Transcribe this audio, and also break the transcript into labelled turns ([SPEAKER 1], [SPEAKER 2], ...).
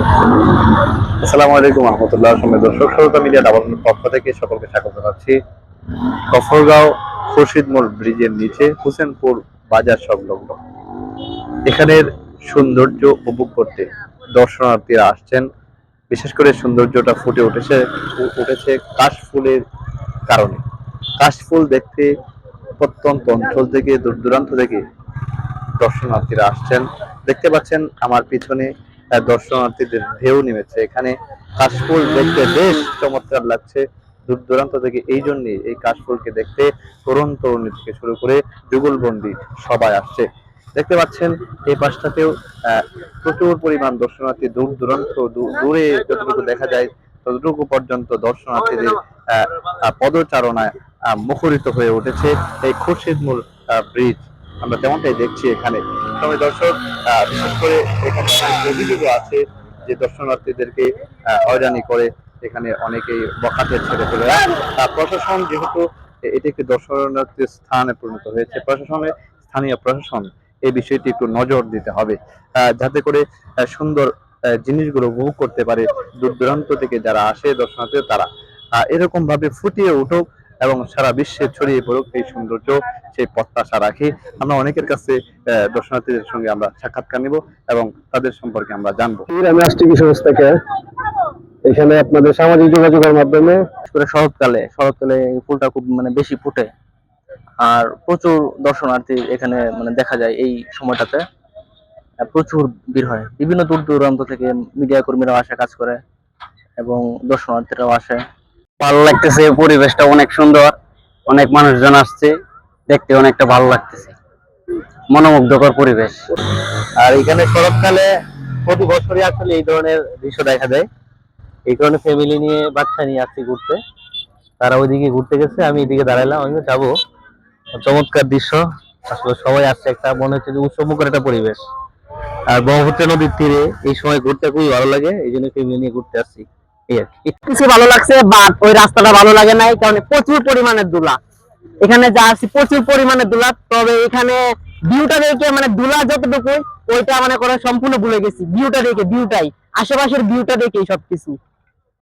[SPEAKER 1] আসসালামু আলাইকুম রহমতুল্লাহ। সঙ্গে দর্শক শ্রোতা মিডিয়া ডাবলের পক্ষ থেকে সকলকে স্বাগত জানাচ্ছি। গফরগাঁও খুরশিদ মোড় ব্রিজের নিচে হোসেনপুর বাজার সংলগ্ন। এখানের সৌন্দর্য উপভোগ করতে দর্শনার্থীরা আসছেন। বিশেষ করে সৌন্দর্যটা ফুটে উঠেছে উঠেছে কাশফুলের কারণে। কাশফুল দেখতে প্রত্যন্ত অঞ্চল থেকে, দূর দূরান্ত থেকে দর্শনার্থীরা আসছেন। দেখতে পাচ্ছেন আমার পিছনে দর্শনার্থীদের ঢেউ নেমেছে। এখানে কাশফুল দেখতে বেশ চমৎকার লাগছে দূর দূরান্ত থেকে। এই জন্যই এই কাশফুলকে দেখতে তরুণ তরুণী থেকে শুরু করে যুগলবন্দি সবাই আসছে। দেখতে পাচ্ছেন, এই পাশটাতেও প্রচুর পরিমাণ দর্শনার্থী দূর দূরান্ত দূরে যতটুকু দেখা যায়, ততটুকু পর্যন্ত দর্শনার্থীদের পদচারণায় মুখরিত হয়ে উঠেছে। এই খুরশিদমুল ব্রিজ আমরা তেমনটাই দেখছি এখানে। দর্শক বিশেষ করে এখানে অনেক অভিযোগও আছে যে দর্শনার্থীদেরকে হয়রানি করে এখানে অনেকেই বকাতে ছেড়ে আহ, প্রশাসন যেহেতু এটি একটি দর্শনার্থীর স্থানে পরিণত হয়েছে প্রশাসনের স্থানীয় প্রশাসন এই বিষয়টি একটু নজর দিতে হবে। যাতে করে সুন্দর জিনিসগুলো উপভোগ করতে পারে দূর দূরান্ত থেকে যারা আসে দর্শনার্থী তারা। এরকম ভাবে ফুটিয়ে উঠুক এবং সারা বিশ্বে ছড়িয়ে পড়ুক এই সৌন্দর্য সেই প্রত্যাশা রাখি। আমরা অনেকের কাছে আহ, দর্শনার্থীদের সঙ্গে আমরা সাক্ষাৎকার নিব এবং তাদের সম্পর্কে আমরা জানব।
[SPEAKER 2] আমি আসছি কিশোর থেকে এখানে আপনাদের সামাজিক যোগাযোগের মাধ্যমে?
[SPEAKER 3] করে শরৎকালে শরৎকালে এই ফুলটা খুব মানে বেশি ফুটে। আর প্রচুর দর্শনার্থী এখানে মানে দেখা যায় এই সময়টাতে। প্রচুর ভিড় হয়। বিভিন্ন দূর দূরান্ত থেকে মিডিয়া কর্মীরাও আসে কাজ করে এবং দর্শনার্থীরাও আসে।
[SPEAKER 4] ভালো লাগতেছে, পরিবেশটা অনেক সুন্দর, অনেক মানুষজন আসছে, দেখতে অনেকটা ভালো লাগতেছে। মনোমুগ্ধকর পরিবেশ।
[SPEAKER 3] আর এখানে শরৎকালে প্রতি বছরই আসলে এই ধরনের দৃশ্য দেখা যায়। এই কারণে ফ্যামিলি নিয়ে বাচ্চা নিয়ে আসছি ঘুরতে। তারা ওইদিকে ঘুরতে গেছে, আমি এদিকে দাঁড়ালাম আমি যাব। চমৎকার দৃশ্য। আসলে সবাই আসছে একটা, মনে হচ্ছে যে উৎসবমুখর একটা পরিবেশ। আর ব্রহ্মপুত্র নদীর তীরে এই সময় ঘুরতে খুবই ভালো লাগে, এই জন্য ফ্যামিলি নিয়ে ঘুরতে আসছি। এই
[SPEAKER 4] কিছু ভালো লাগছে বাট ওই রাস্তাটা ভালো লাগে নাই, কারণ প্রচুর পরিমাণে দুলা এখানে যা আসছি প্রচুর পরিমাণে দুলা তবে এখানে ভিউটা দেখে মানে দুলা যতটুকু ওইটা মানে করে সম্পূর্ণ ভুলে গেছি। ভিউটা দেখে ভিউটাই আশেপাশের ভিউটা দেখেই সবকিছু।